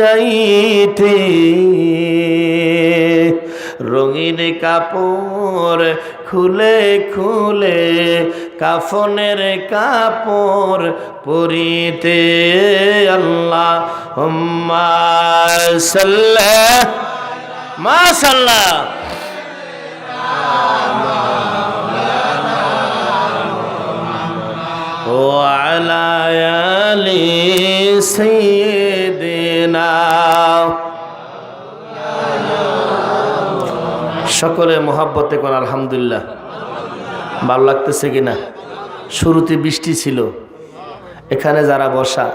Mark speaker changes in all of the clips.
Speaker 1: যাইতে। রঙিন কাপড় খুলে খুলে কাফনের কাপড় পরিতে। আল্লাহ মাসাল্লাহ ও আলায়ালি সেই সকলে মোহাব্বতে কোন আলহামদুলিল্লাহ। ভালো লাগতেছে কিনা শুরুতে বৃষ্টি ছিল। এখানে যারা বসা,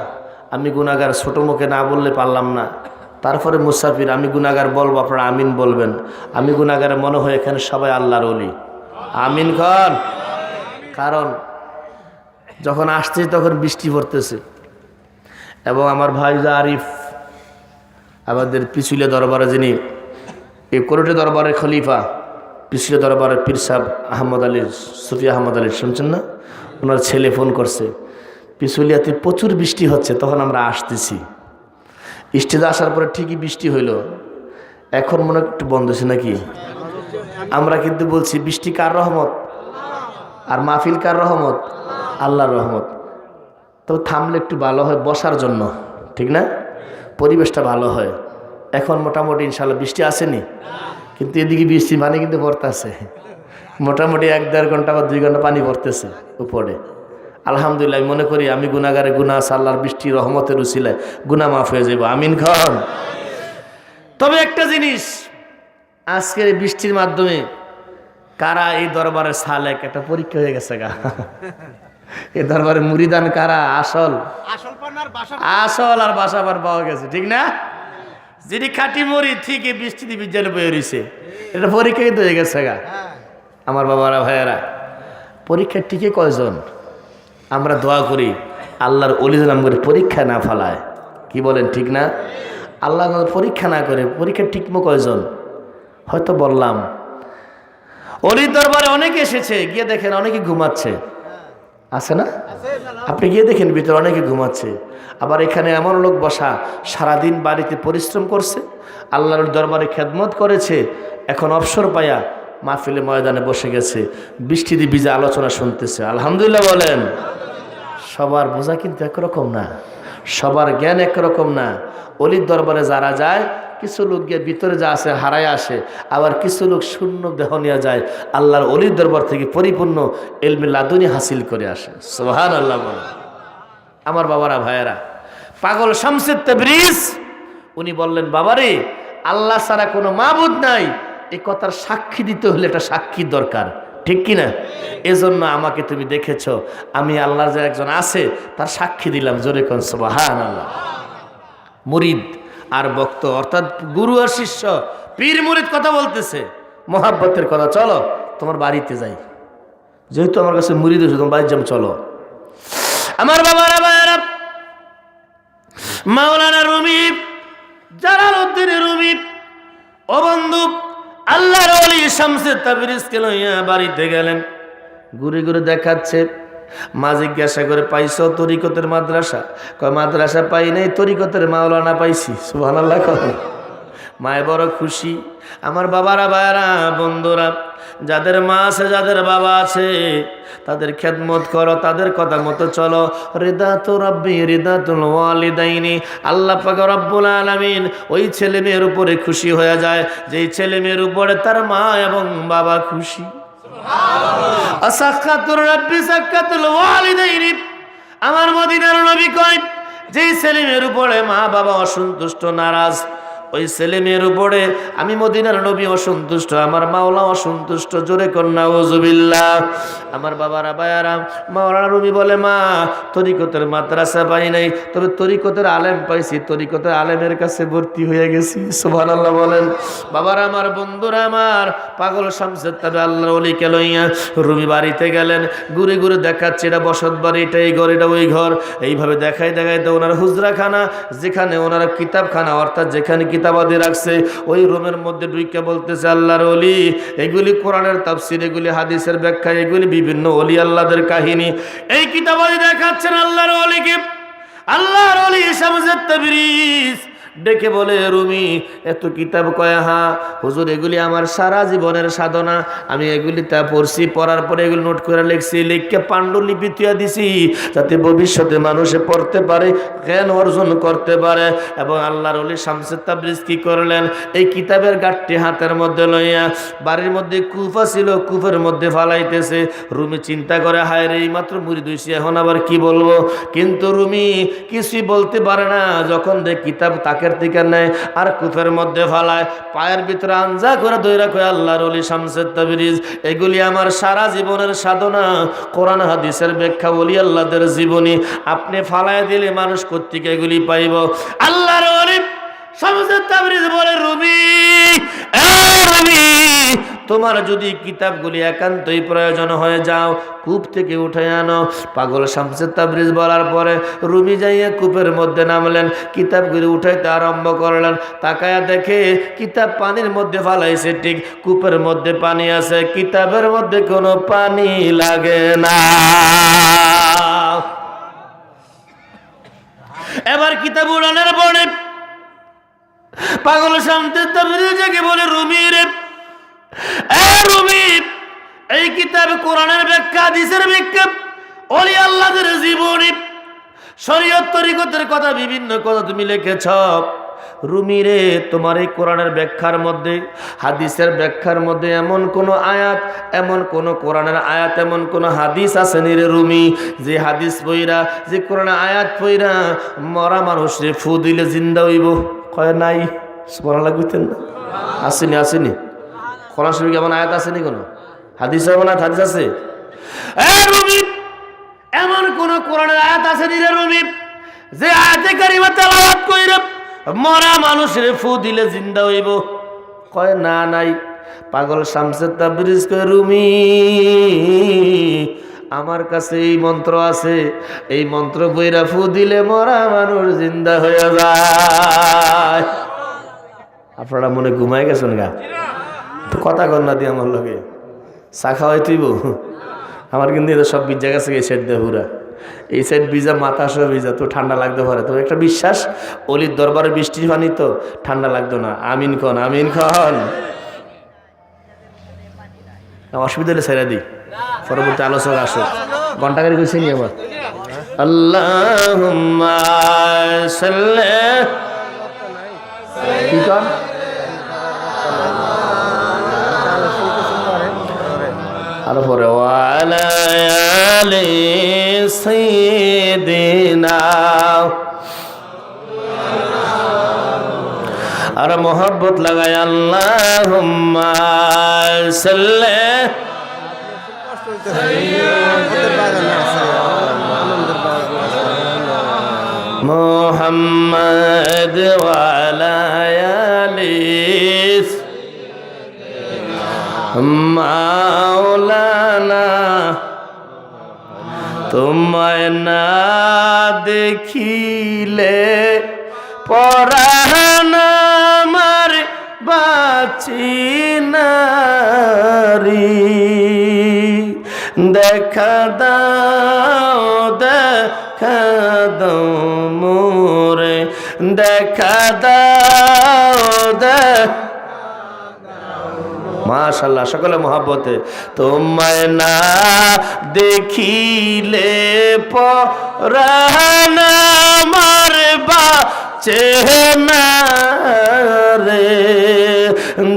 Speaker 1: আমি গুনাগার ছোটো মুখে না বললে পারলাম না। তারপরে মুসাফির, আমি গুনাগার বলব, আপনারা আমিন বলবেন। আমি গুনাগারে মনে হয় এখানে সবাই আল্লাহর অলি আমিন কন কারণ, যখন আসছে তখন বৃষ্টি পড়তেছে। এবং আমার ভাই আরিফ আমাদের পিছুলে দরবারে যিনি এই কোরটে দরবারের খলিফা পিছলে দরবারের পীর সাহেব আহমদ আলী সুফি আহমদ আলী, শুনছেন না? ওনার ছেলে ফোন করছে, পিছুলিয়াতে প্রচুর বৃষ্টি হচ্ছে, তখন আমরা আসতেছি। স্টেজে আসার পরে ঠিকই বৃষ্টি হইল। এখন মনে একটু বন্ধ হয়েছে নাকি? আমরা কিন্তু বলছি, বৃষ্টি কার রহমত? আর মাহফিল কার রহমত? আল্লাহর রহমত। তবে থামলে একটু ভালো হয় বসার জন্য, ঠিক না? পরিবেশটা ভালো হয়। এখন মোটামুটি ইনশাল্লাহ বৃষ্টি আসেনি। কিন্তু এদিকে বৃষ্টি মানে কিন্তু পড়তেছে। মোটামুটি এক দেড় ঘণ্টা বা দুই ঘণ্টা পানি পড়তেছে উপরে। আলহামদুলিল্লাহ আমি মনে করি আমি গুনাগারে গুনা আল্লাহর বৃষ্টি রহমতের উচিলায় গুনা মাফ হয়ে যাব আমিন খান। তবে একটা জিনিস আজকের বৃষ্টির মাধ্যমে কারা এই দরবারের সালেক একটা পরীক্ষা হয়ে গেছে গা। এই দরবারে মুড়িদান কারা? আসল। আসল আর বাসাবার পাওয়া গেছে ঠিক না? যিনি খাটি মরি ঠিকই বৃষ্টিতে বিজ্ঞানে বয়ে রয়েছে এটা পরীক্ষা কিন্তু হয়ে গেছে গা। আমার বাবারা ভাইয়েরা পরীক্ষা ঠিকই কয়জন? আমরা দোয়া করি আল্লাহর অলি নাম করে পরীক্ষা না ফেলায়। কি বলেন ঠিক না? আল্লাহ পরীক্ষা না করে পরীক্ষা ঠিকমো কয়জন? হয়তো বললাম। অলির দরবারে অনেকে এসেছে গিয়ে দেখেন অনেকে ঘুমাচ্ছে। আছে না? আপনি গিয়ে দেখেন ভিতরে অনেকে ঘুমাচ্ছে। আবার এখানে এমন লোক বসা, সারাদিন বাড়িতে পরিশ্রম করছে, আল্লাহর দরবারে খেদমত করেছে, এখন অবসর পায়া মাহফিলে ময়দানে বসে গেছে, বৃষ্টি বৃষ্টিতে ভিজে আলোচনা শুনতেছে। আলহামদুলিল্লাহ বলেন, সবার বোঝা কিন্তু একরকম না, সবার জ্ঞান একরকম না। অলির দরবারে যারা যায় কিছু লোক গিয়ে ভিতরে যা আছে হারায় আসে, আবার কিছু লোক শূন্য দেহ নিয়ে যায়, আল্লাহর অলির দরবার থেকে পরিপূর্ণ এলমি লাদুনি হাসিল করে আসে। সোহান আল্লাহ আমার বাবারা, ভাইয়েরা, পাগল শামসেদ তেবরিজ, উনি বললেন, বাবারে, আল্লাহ ছাড়া কোনো মাবুদ নাই। এই কথার সাক্ষী দিতে হলে একটা সাক্ষী দরকার। ঠিক কি না? এজন্য আমাকে তুমি দেখেছ, আমি আল্লাহর যে একজন আছে, তার সাক্ষী দিলাম। জোরে কন সোবাহান আল্লাহ মুরিদ আর বক্ত অর্থাৎ গুরু আর শিষ্য, পীর মুরিদ কথা বলতেছে। মহাব্বতের কথা, চলো, তোমার বাড়িতে যাই। যেহেতু আমার কাছে মুরিদ হয়েছে, তোমার বাড়ির যাব, চলো। আমার বাবারা মাওলানা রুমি জালাল উদ্দিন রুমি ও বন্ধু, আল্লাহর অলি শামসের তাবিরিজকে লইয়া বাড়িতে গেলেন। ঘুরে ঘুরে দেখাচ্ছে। মা জিজ্ঞাসা করে, পাইছ তরিকতের মাদ্রাসা? কয়, মাদ্রাসা পাই নাই, তরিকতের মাওলানা পাইছি। সুহান আল্লাহ মায় বড় খুশি। আমার বাবারা বায়রা বন্ধুরা, যাদের মা আছে, যাদের বাবা আছে, তাদের খেদমত করো, তাদের কথা মতো চলো। রেদা তো রব্বি রেদা তো ওয়ালিদাইনি। আল্লাহ রব্বুল আলামিন ওই ছেলে মেয়ের উপরে খুশি হয়ে যায়। যেই ছেলে মেয়ের উপরে তার মা এবং বাবা খুশি। আমার মদিনার নবী কয় যে ছেলেমের উপরে মা বাবা অসন্তুষ্ট নারাজ ওই ছেলে মেয়ের উপরে আমি মদিনার নবী অসন্তুষ্ট, আমার মাওলা অসন্তুষ্ট, জোরে কন্যা ওজুবিল্লা আমার বাবারা বায়ারা মাওলানা রবি বলে, মা, তরিকতের মাদ্রাসা পাই নাই, তবে তরিকতের আলেম পাইছি, তরিকতের আলেমের কাছে ভর্তি হয়ে গেছি। সোভান আল্লাহ বলেন। বাবার আমার, বন্ধুরা আমার, পাগল শামসের তবে আল্লাহ অলিকে লইয়া রুমি বাড়িতে গেলেন, ঘুরে ঘুরে দেখাচ্ছে, এটা বসত বাড়ি, এটা এই ঘর, এটা ওই ঘর। এইভাবে দেখাই দেখাইতে ওনার হুজরাখানা, যেখানে ওনার কিতাবখানা, অর্থাৎ যেখানে কিতাবাদি রাখছে, ওই রুমের মধ্যে ডুইকে বলতেছে, আল্লাহর অলি এগুলি কোরআনের তাফসির, এগুলি হাদিসের ব্যাখ্যা, এগুলি বিভিন্ন অলি আল্লাহদের কাহিনী। এই কিতাবাদি দেখাচ্ছেন আল্লাহর অলিকে আল্লাহর অলি শামসের তাবরিজ। ডেকে বলে রুমি এত কিতাব কয় হা হুজুর, এগুলি আমার সারা জীবনের সাধনা। আমি এগুলি তা পড়ছি, পড়ার পরে এগুলি নোট করে লিখছি লিখকে পাণ্ডুলিপি তুয়া দিছি, যাতে ভবিষ্যতে মানুষে পড়তে পারে, জ্ঞান অর্জন করতে পারে। এবং আল্লাহর অলি শামসের তাবরিজ কি করলেন? এই কিতাবের গাঠটি হাতের মধ্যে লইয়া, বাড়ির মধ্যে কুফা ছিল, কুফের মধ্যে ফালাইতেছে। রুমি চিন্তা করে, হায় রে মাত্র মুড়ি দুইছি এখন আবার কি বলব? কিন্তু রুমি কিছুই বলতে পারে না। যখন দেখ কিতাব তাকের দিকে নেয় আর কুফের মধ্যে ফালায়। পায়ের ভিতরে আঞ্জা করে দৈরা করে আল্লাহর অলি শামসের তাবিরিজ, এগুলি আমার সারা জীবনের সাধনা। কোরআন, হাদিসের ব্যাখ্যা বলি আল্লাহদের জীবনী। আপনি ফালায় দিলে মানুষ কর্তৃক এগুলি পাইব। আল্লাহর অলি শামসের তাবিরিজ বলে, রুবি রুবি তোমার যদি কিতাবগুলি একান্তই প্রয়োজন হয়ে যাও, কূপ থেকে উঠে আনো। পাগল শামসের তাবরিজ বলার পরে রুমি যাইয়া কূপের মধ্যে নামলেন, কিতাবগুলি উঠাইতে আরম্ভ করলেন। তাকায়া দেখে কিতাব পানির মধ্যে ফালাইছে, ঠিক কূপের মধ্যে পানি আছে, কিতাবের মধ্যে কোনো পানি লাগে না। এবার কিতাব উড়ানের পরে পাগল শামসের তাবরিজ যাকে বলে, রুমি রে এই কিতাব কোরআনের ব্যাখ্যা, হাদিসের ব্যাখ্যা, অলি আল্লাহদের জীবনী, শরীয়ত তরিকতের কথা, বিভিন্ন কথা তুমি লিখেছ। রুমি রে তোমার এই কোরআনের ব্যাখ্যার মধ্যে, হাদিসের ব্যাখ্যার মধ্যে এমন কোন আয়াত, এমন কোন কোরআনের আয়াত, এমন কোন হাদিস আছে নি রে রুমি। যে হাদিস পইরা, যে কোরআনের আয়াত পইরা, মরা মানুষ রে ফু দিলে জিন্দা হইব। কয় নাই? পড়া লাগবেন না? আসেনি আসেনি। কোরআন শরীফ এমন আয়াত আছে নি কোনো? হাদিস এমন আয়াত, হাদিস আছে? এমন কোন কোরআনের আয়াত আছে নি রে রুমি যে আয়াতে কারিমা তেলাওয়াত কইরা মরা মানুষের ফু দিলে জিন্দা হইব। কয়, না, নাই। পাগল শামসের তাবরিজ কয় রুমি আমার কাছে এই মন্ত্র আছে। এই মন্ত্র বইরা ফু দিলে মরা মানুষ জিন্দা হয়ে যায়। আপনারা মনে ঘুমাই গেছেন গা? কথা কর না দিয়ে আমার লগে। চা খাওয়াই তুইব আমার কিন্তু এটা সব বিজা গেছে এই সাইড দিয়ে পুরা এই সাইড ভিজা মাথা সহ ভিজা তো ঠান্ডা লাগতে পারে। তো একটা বিশ্বাস, অলির দরবারে বৃষ্টির পানি তো ঠান্ডা লাগতো না। আমিন খন আমিন খন অসুবিধা হলে ছেড়ে দিই পরবর্তী আলোচনা আসো ঘণ্টা গাড়ি কইছে নি আবার? আল্লাহ কি কর আর পরে ওয়ালায়ালি সাইয়্যিদিনা আর মোহব্বত লাগায় আল্লাহুম্মা সাল্লি মোহাম্মদ ওয়ালায়ালিস মাওলানা, তোমায় না দেখিলে পরাণ আমার বাঁচি নারী। দেখা দাও দেখা দাও মোরে, দেখা দাও, দেখা মাশাল্লাহ সকলে মহাব্বতে। তোমায় না দেখিলে পরাণ আমার চেনা রে।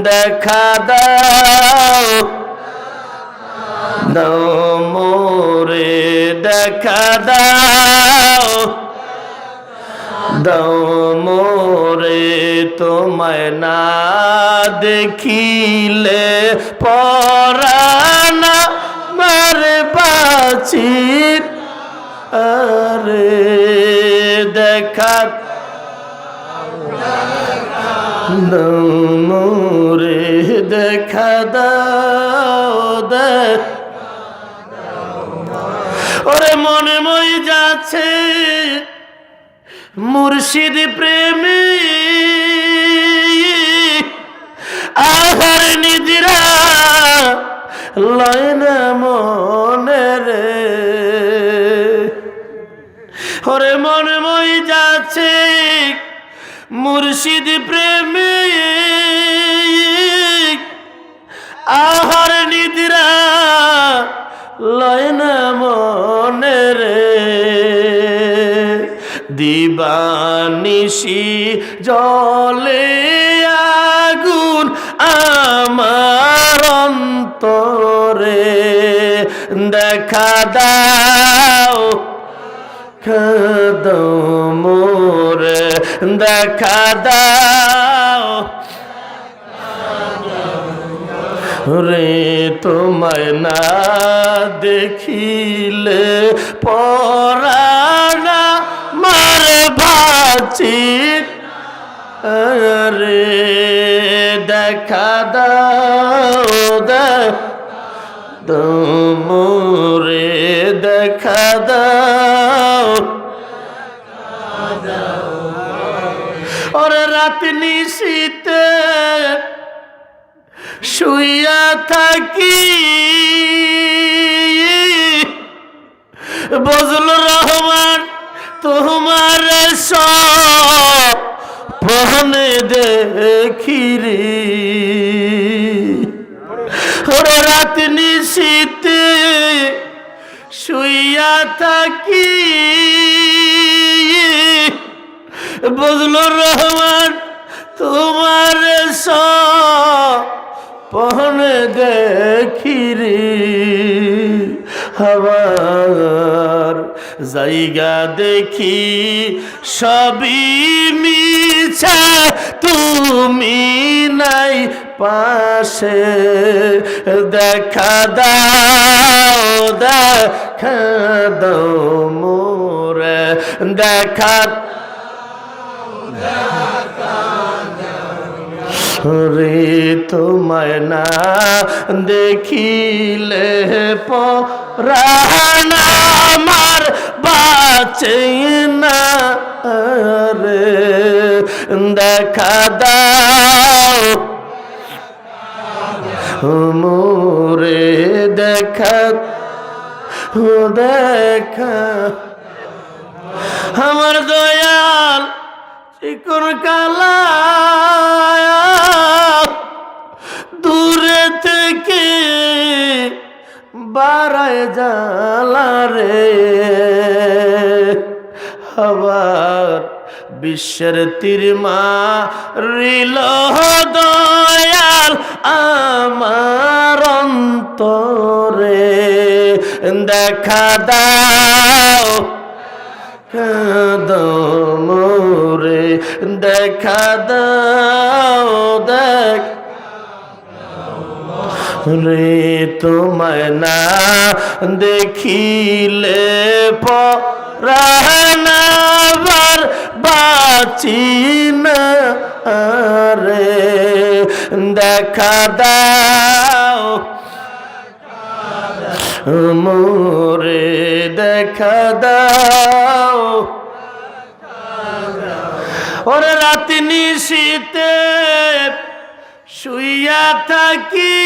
Speaker 1: দেখা দাও মোরে, দেখা দাও দাও মোরে তোমায় না দেখিলে পরানা মারে বাঁচি আরে দেখা মোরে দেখা দাও, দেখ ওরে মনে মই যাচ্ছে মুর্শিদ প্রেমী। আহার নিদিরা লয় মনে রে। ওরে মন মই যাচ্ছে মুর্শিদ প্রেমে। আহার নিদ্রা দিবানিশি জলে আগুন আমার অন্তরে। দেখা দাও খাদো মোরে। দেখা দাও, রে তোমায় না দেখিলে মারে ভাচি রে দেখা দাও তোমরে দেখা দাও। ওরে রাত নিশীতে শুইয়া থাকি বজল রহমান, তোমার সব পহনে দেখি রে ওরে রাত নিশীতে শুইয়া থাকি। বজলুর রহমান, তোমার পহনে দেখি রে হবার জায়গা দেখি, সবই মিছা, তুমি নাই পাশে। দেখা দাও দেখা দাও মোরে, দেখা রে তোমায় না দেখিলে পরাণ আমার বাঁচে দেখা দাও। মোরে দেখা দেখা। আমার দয়াল চিকন কালা বারায় জালা রে। আবার বিশ্বের তিরমা রিল দয়াল আমার অন্তরে। দেখা দাও মোরে। দেখা দাও। রে তোমায় না দেখিলে পরানাবার বাঁচি না। রে দেখা দাও। মোরে দেখা দাও। ওরে রাতি নিশীতে শুইয়া থাকি।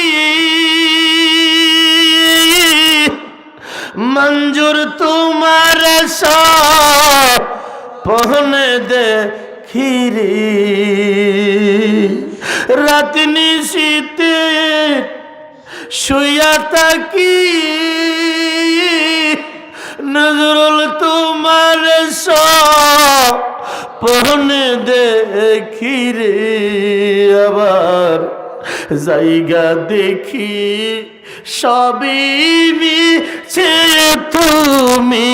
Speaker 1: মঞ্জুর তোমার পহনে দে খিরি রাতি নিশীতে শুইয়া থাকি। নজরুল তোমার পহনে দেখি রে আবার, জায়গা দেখি, সবই মিছে, তুমি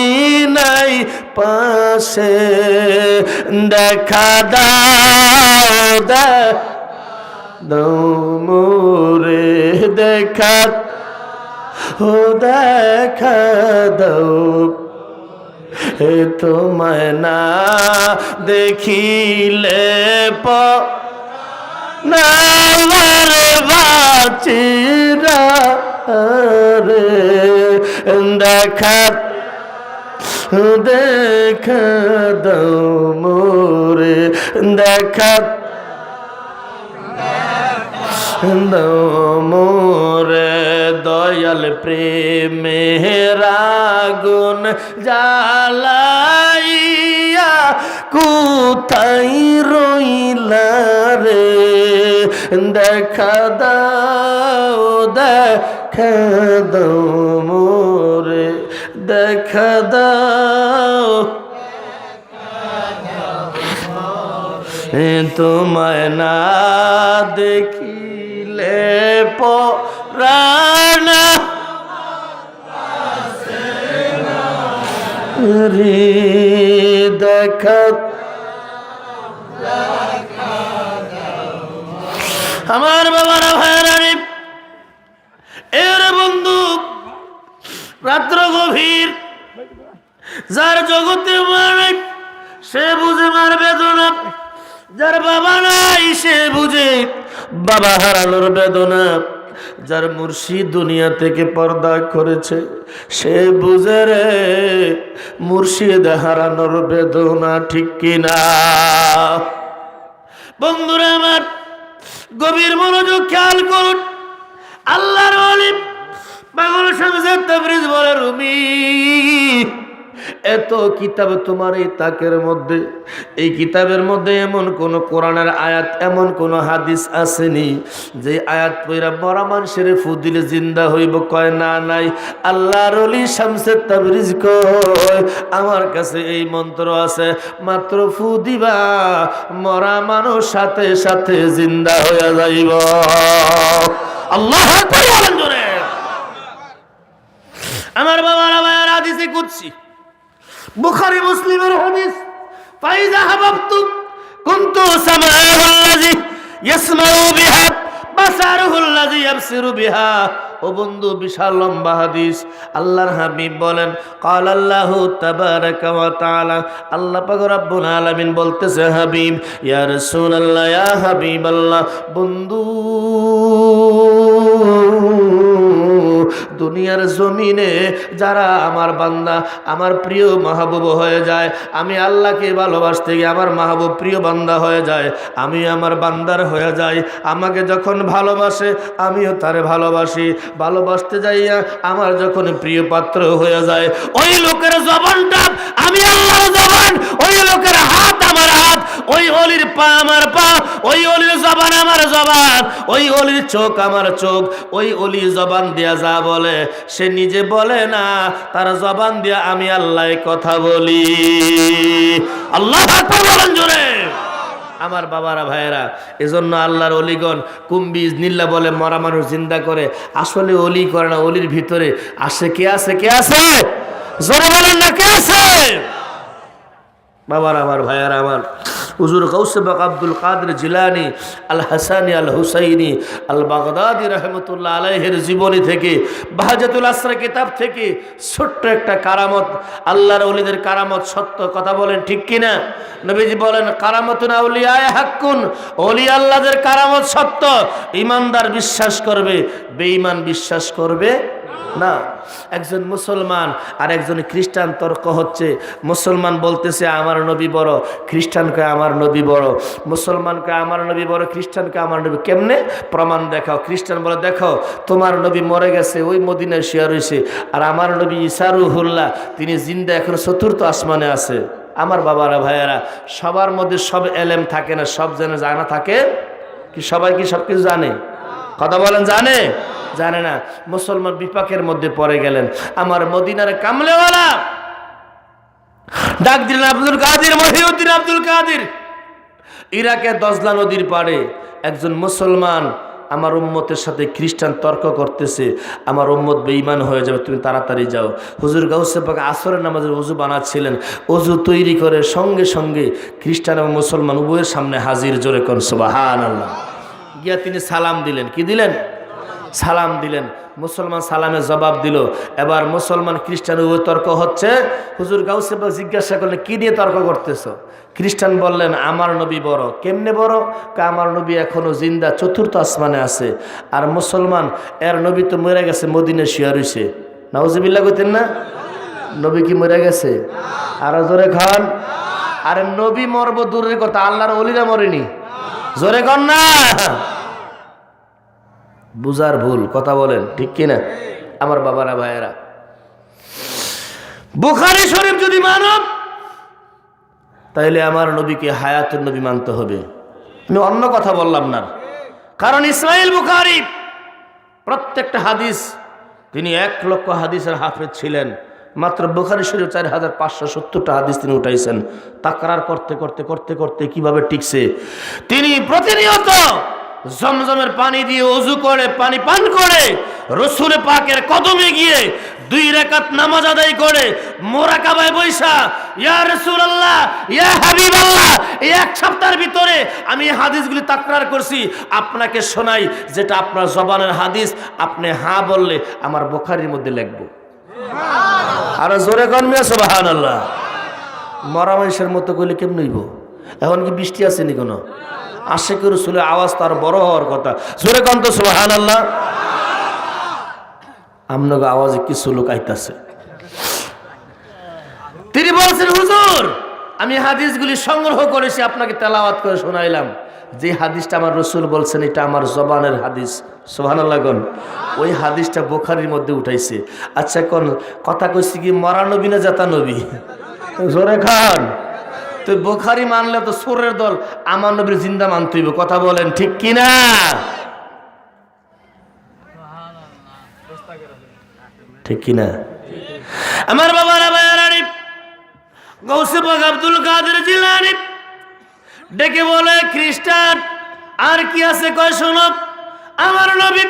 Speaker 1: নাই পাশে। দেখা দাও দাও মোরে, দেখা ও দেখা দাও। হে তোমায় না দেখিলে প। না বাচিরা রে দেখা দেখা দাও মোরে দেখা মোরে দয়াল প্রেমের আগুন জ্বালাইয়া কোথায় রইলা রে? দেখা দাও দেখা দাও মোরে, দেখা দাও। তোমায় না দেখিলে পরানা দেখা আমার বাবারা এর বন্ধু, রাত্র গভীর, যার জগতে মানে সে বুঝে মার বেদনা যার বাবা নাই, সে বুঝে বাবা হারানোর বেদনা। যার মুর্শি দুনিয়া থেকে পর্দা করেছে, সে বুঝে রে, মুর্শিদ হারানোর বেদনা ঠিক কিনা। বন্ধুরা আমার, গভীর মনোযোগ খেয়াল করুন। আল্লাহর অলিম পাগল শামসের তাবরিজ বলে রুমি। এত কিতাব তোমার এই তাকের মধ্যে। এই কিতাবের মধ্যে এমন কোন কোরআনের আয়াত, এমন কোন হাদিস আসেনি যে আয়াত পইরা মরা মানুষের ফু দিলে জিন্দা হইব। কয়, না, নাই। আল্লাহর অলি শামসের তাবরিজ কয়, আমার কাছে এই মন্ত্র আছে, মাত্র ফু দিবা, মরা মানুষ সাথে সাথে জিন্দা হইয়া যাইব। আল্লাহ আমার বাবার আমার হাদিসে কুদসি। বুখারী মুসলিমের হাদিস, ফাইজা হাবাবতু কুনতু সামাউল্লাযী ইয়াসমাউ বিহা বাসারুহুল্লাযী ইয়াবসিরু বিহা। ও বন্ধু, বিশাল লম্বা হাদিস। আল্লাহর হাবিব বলেন কাল আল্লাহ তাবারাকা ওয়া তাআলা। আল্লাহ পাক রব্বুল আলামিন বলতেছে, হাবিব, ইয়া রাসূলুল্লাহ, ইয়া হাবিবাল্লাহ। বন্ধু দুনিয়ার জমিনে যারা আমার বান্দা, আমার প্রিয় মাহবুব হয়ে যায়, আমি আল্লাহকে ভালোবাসতে গিয়ে আমার মাহবুব প্রিয় বান্দা হয়ে যায়, আমি আমার বান্দার হয়ে যাই, আমাকে যখন ভালোবাসে, আমিও তারে ভালোবাসি। ভালোবাসতে যাইয়া আমার যখন প্রিয় পাত্র হয়ে যায়, ওই লোকের জবানটা, আমি আল্লাহর জবান, ওই লোকের হাত আমার হাত, ওই অলির পা আমার পা, ওই অলির জবান আমার জবান, ওই অলির চোখ আমার চোখ, ওই অলি জবান দেয়া যা বলে সে নিজে বলে না, তার জবান দিয়া আমি আল্লাহ কথা বলি। আল্লাহ আমার বাবারা, ভাইয়েরা, এজন্য আল্লাহর অলিগণ কুম্বিজ নীল্লা বলে, মরা মানুষ জিন্দা করে, আসলে অলি করে না, অলির ভিতরে আসে, কে আছে কে আছে জোরে বলেন না, কে আছে বাবার, আমার ভাইয়ার, আমার হুজুর কৌসবাক আব্দুল কাদের জিলানি, আল হাসানি, আল হুসাইনি, আল বাগদাদি রহমতুল্লাহ আলাইহের জীবনী থেকে, বাহাজাতুল আসরা কিতাব থেকে ছোট্ট একটা কারামত, আল্লাহর অলিদের কারামত সত্য কথা বলেন ঠিক কিনা? নবীজি বলেন কারামত না আয় হাক্কুন অলি আল্লাহদের কারামত সত্য। ইমানদার বিশ্বাস করবে, বেঈমান বিশ্বাস করবে না, একজন মুসলমান আর একজন খ্রিস্টান, তর্ক হচ্ছে, মুসলমান বলতেছে আমার নবী বড়, খ্রিস্টান কয় আমার নবী বড়, মুসলমান কয় আমার নবী বড়, খ্রিস্টান কয় আমার নবী, কেমনে? প্রমাণ দেখাও, খ্রিস্টান বলে, দেখো, তোমার নবী মরে গেছে, ওই মদিনায় শিয়া রয়েছে, আর আমার নবী ইসারুহুল্লাহ তিনি জিন্দা, এখন চতুর্থ আসমানে আছে। আমার বাবারা, ভাইয়ারা, সবার মধ্যে সব এলেম থাকে না, সব যেন জানা থাকে। কি সবাই কি সব কিছু জানে? কথা বলেন, জানে? জানে না, মুসলমান বিপাকের মধ্যে পড়ে গেলেন। আমার মদিনার কামলেওয়ালা, ডাক দিলেন, আব্দুল কাদির, মহিউদ্দিন আব্দুল কাদির। ইরাকের দজলা নদীর পাড়ে একজন মুসলমান আমার উম্মতের সাথে খ্রিস্টান তর্ক করতেছে। আমার উম্মত বেঈমান হয়ে যাবে, তুমি তাড়াতাড়ি যাও। হুজুর গাউসে পাক আসরের নামাজের উজু বানাচ্ছিলেন। উজু তৈরি করে সঙ্গে সঙ্গে খ্রিস্টান এবং মুসলমান উভয়ের সামনে হাজির জোরে কন সুবাহান আল্লাহ গিয়া তিনি সালাম দিলেন। কি দিলেন? সালাম দিলেন। মুসলমান সালামের জবাব দিল। এবার মুসলমান খ্রিস্টান উভয় তর্ক হচ্ছে। হুজুর গাউসে জিজ্ঞাসা করলেন কি নিয়ে তর্ক করতেছ? খ্রিস্টান বললেন, আমার নবী বড়। কেমনে বড়? কা, আমার নবী এখনও জিন্দা, চতুর্থ আসমানে আছে। আর মুসলমান, এর নবী তো মরে গেছে মদিনে শিয়া রইছে। নাউজিবিল্লা কইতেন না? নবী কি মরে গেছে? আর জোরে খান। আরে নবী মরব দূরের কথা, আল্লাহর অলিরা মরেনি। জোরে কর না? বুজার ভুল, কথা বলেন, ঠিক কিনা? আমার বাবারা, ভাইয়েরা। বুখারি শরীফ যদি মানব, তাইলে আমার নবীকে হায়াতুর নবী মানতে হবে। আমি অন্য কথা বললাম না। কারণ ইসমাইল বুখারি, প্রত্যেকটা হাদিস, তিনি এক লক্ষ হাদিসের হাফেজ ছিলেন। মাত্র বুখারি শরীফ চার হাজার পাঁচশো সত্তরটা হাদিস তিনি উঠাইছেন। তাকরার করতে করতে করতে করতে কীভাবে টিকছে? তিনি প্রতিনিয়ত জমজমের পানি দিয়ে অজু করে পানি পান করে রসুল পাকের কদমে গিয়ে দুই রেখাত নামাজ আদায় করে মোরাকাবায় বৈশা ইয়া রসুল আল্লাহ ইয়া হাবিব আল্লাহ এই এক সপ্তাহের ভিতরে আমি হাদিসগুলি তাকরার করছি। আপনাকে শোনাই যেটা আপনার জবানের হাদিস আপনি হ্যাঁ বললে আমার বোখারির মধ্যে লিখব। আর জোরে কনমিয়া সোবাহান আল্লাহ মরা মানুষের মতো করলে কেমন হইব? এখন কি বৃষ্টি আসেনি কোনো? আশেখ রসুলের আওয়াজ তার বড় হওয়ার কথা। জোরে কন্ত সোবাহান আল্লাহ আপনাকে আওয়াজে কিছু লোক আইতাছে। তিনি বলছেন, হুজুর, আমি হাদিসগুলি সংগ্রহ করেছি, আপনাকে তেলাওয়াত করে শোনাইলাম। যে হাদিসটা আমার রসুল বলছেন, এটা আমার জবানের হাদিস। সোহানাল্লাগন ওই হাদিসটা বোখারির মধ্যে উঠাইছে। আচ্ছা কোন, কথা কইছি কি, মরা নবী না জাতা নবী? জোরে খান তো বোখারি মানলে তো সোরের দল আমার নবীর জিন্দা মানতে হইব, কথা বলেন ঠিক কিনা? ঠিক কিনা? আমার বাবার বায়ারানি গৌসে পাক আব্দুল কাদের জিলানি ডেকে বলে, খ্রিস্টান, আর কি আছে? কয়, শোনো, আমার নবী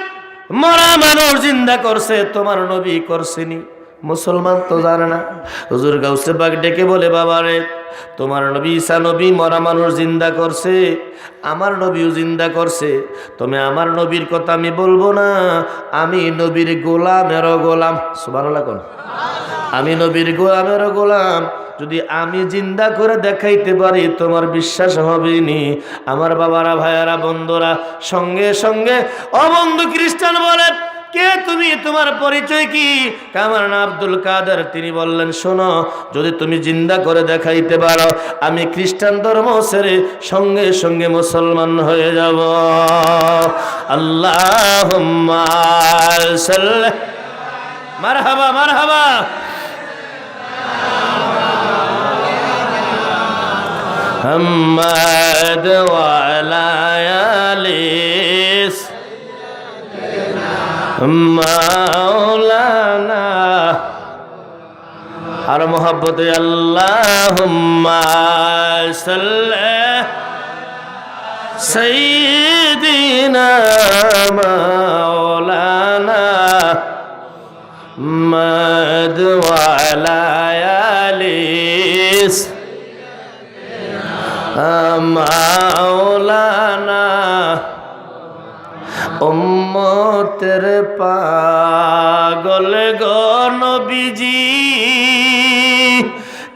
Speaker 1: মরা মানুষ জিন্দা করছে, তোমার নবী করছেনি। মুসলমান তো জানে না। হুজুর গাউসে বাগ ডেকে বলে বাবারে তোমার নবী ঈসা নবী মরা মানুষ জিন্দা করছে, আমার নবীও জিন্দা করছে। তুমি আমার নবীর কথা আমি বলব না। আমি নবীর গোলামেরও গোলাম। সুবহানাল্লাহ কোন। আমি নবীর গোলামেরও গোলাম। যদি আমি জিন্দা করে দেখাইতে পারি, তোমার বিশ্বাস হবে নি আমার বাবারা, ভাইয়ারা, বন্ধুরা, সঙ্গে সঙ্গে অবন্ধু খ্রিস্টান বলে কে তুমি তোমার পরিচয় কি আমার নাম আব্দুল কাদের তিনি বললেন শোনো যদি তুমি জিন্দা করে দেখাইতে পারো আমি খ্রিস্টান ধর্ম ছেড়ে সঙ্গে সঙ্গে মুসলমান হয়ে যাব আল্লাহ মারহাবা মারহাবা محمد وعلى آله মাওলানা। আর মোহাব্বতে আল্লাহ সঈদিনা মাওলানা মদওয়ালায়ালিস মাওলানা উম্মতের পাগল গণ বিজি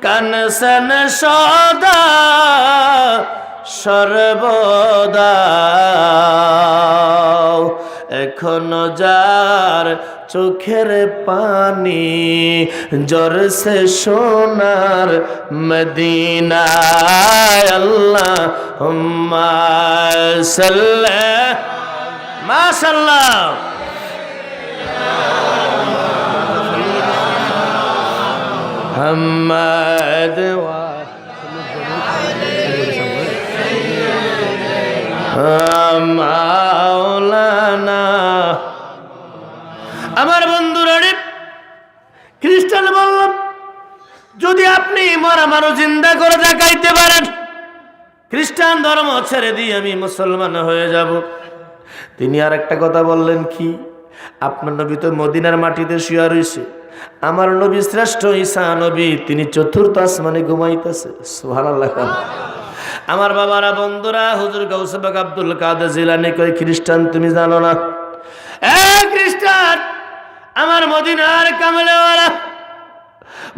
Speaker 1: কানসন সদা সর্বদা। এখন যার চোখের পানি জরসে সোনার মদিনা আল্লাহ মাশাল্লাহ محمد মাওলানা আমার বন্ধুরা রে, খ্রিস্টান বলল যদি আপনি মরা মানুষ জিন্দা করে দেখাইতে পারেন খ্রিস্টান ধর্ম ছেড়ে দিয়ে আমি মুসলমান হয়ে যাব তিনি আর একটা কথা বললেন কি? আপনার নবী তো মদিনার মাটিতে শুয়া রয়েছে আমার নবী শ্রেষ্ঠ ঈসা নবী, তিনি চতুর্থ আসমানে ঘুমাইতেছে। সুবহানাল্লাহ। আমার বাবারা, বন্ধুরা, হুজুর গৌসবাক আব্দুল কাদের জিলানি কই খ্রিস্টান, তুমি জানো না? এ খ্রিস্টান, আমার মদিনার কামলেওয়ালা,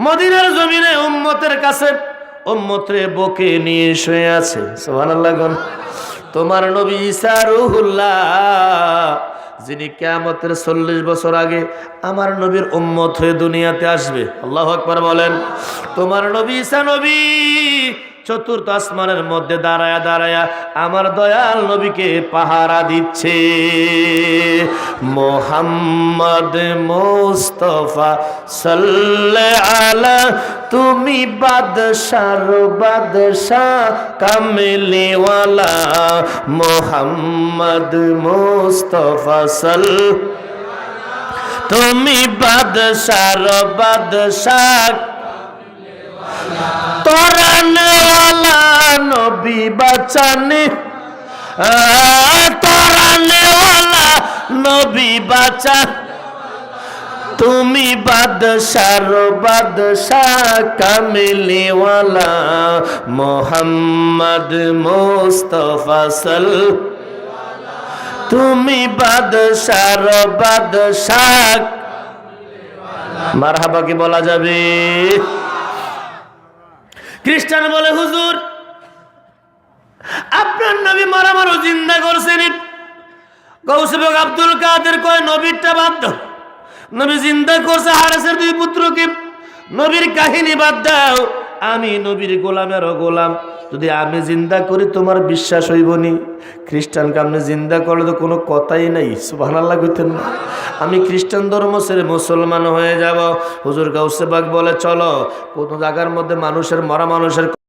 Speaker 1: মদিনার জমিনে উম্মতের কাছে, উম্মতরে বকে নিয়ে শুয়ে আছে। সুবহানাল্লাহ। তোমার নবী সারুহুল্লাহ যিনি কেয়ামতের চল্লিশ বছর আগে আমার নবীর উম্মত হয়ে দুনিয়াতে আসবে। আল্লাহ আকবার বলেন, তোমার নবী ঈসা নবী চতুর্থ আসমানের মধ্যে দাঁড়ায়া দাঁড়ায়া আমার দয়াল নবীকে পাহারা দিচ্ছে। মোহাম্মদ মোস্তফা সাল্লে আলা, তুমি বাদশার বাদশাহ কামলিওয়ালা। মোহাম্মদ মোস্তফা সাল তুমি বাদশার বাদশাহ তুমি বাদশার বাদশাহ কামিলিওয়ালা মোহাম্মদ মোস্তফা সাল তুমি বাদশার বাদশাহ মারহাবা কি বলা যাবে? খ্রিস্টান বলে, হুজুর, আপনার নবী মারা মারো জিন্দা করছেন কৌশিক আব্দুল কাদের কয়, নবীরটা বাদ নবী জিন্দা করছে হারেসের দুই পুত্রকে। নবীর কাহিনী বাদ দাও। আমি নবীর গোলামেরও গোলাম। যদি আমি জিন্দা করি, তোমার বিশ্বাস হইব নি খ্রিস্টানকে আপনি জিন্দা করলে তো কোনো কথাই নাই। সুবহানাল্লাহ কইতেন না। আমি খ্রিস্টান ধর্ম ছেড়ে মুসলমান হয়ে যাব। হুজুর গাউসেবাগ বলে, চলো, কোনো জায়গার মধ্যে মানুষের, মরা মানুষের